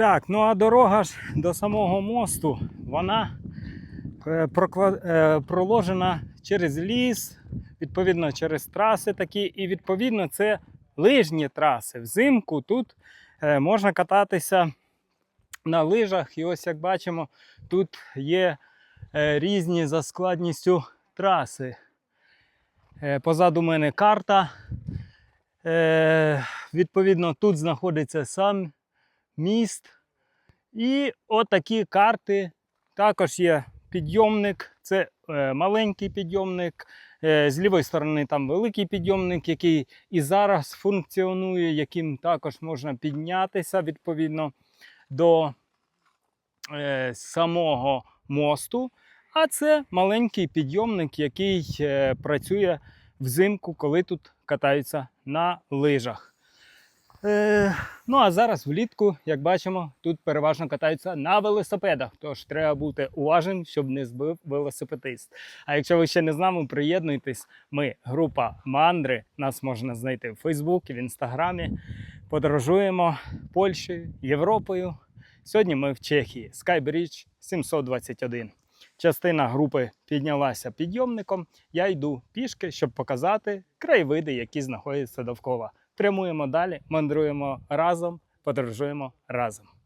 Так, ну а дорога ж до самого мосту, вона е, е, проложена через ліс, відповідно через траси такі, і відповідно це лижні траси. Взимку тут е, можна кататися на лижах. І ось як бачимо, тут є різні за складністю траси. Позаду мене карта. Відповідно, тут знаходиться сам міст. І отакі карти. Також є підйомник. Це е, маленький підйомник. Е, з лівої сторони там великий підйомник, який і зараз функціонує, яким також можна піднятися відповідно до е, самого мосту. А це маленький підйомник, який працює взимку, коли тут катаються на лижах. Е, ну а зараз влітку, як бачимо, тут переважно катаються на велосипедах. Тож треба бути уважним, щоб не збив велосипедист. А якщо ви ще не з нами, приєднуйтесь. Ми група Мандри. Нас можна знайти в Фейсбуці, в Інстаграмі. Подорожуємо Польщею, Європою. Сьогодні ми в Чехії, Skybridge 721. Частина групи піднялася підйомником. Я йду пішки, щоб показати краєвиди, які знаходяться довкола. Прямуємо далі, мандруємо разом, подорожуємо разом.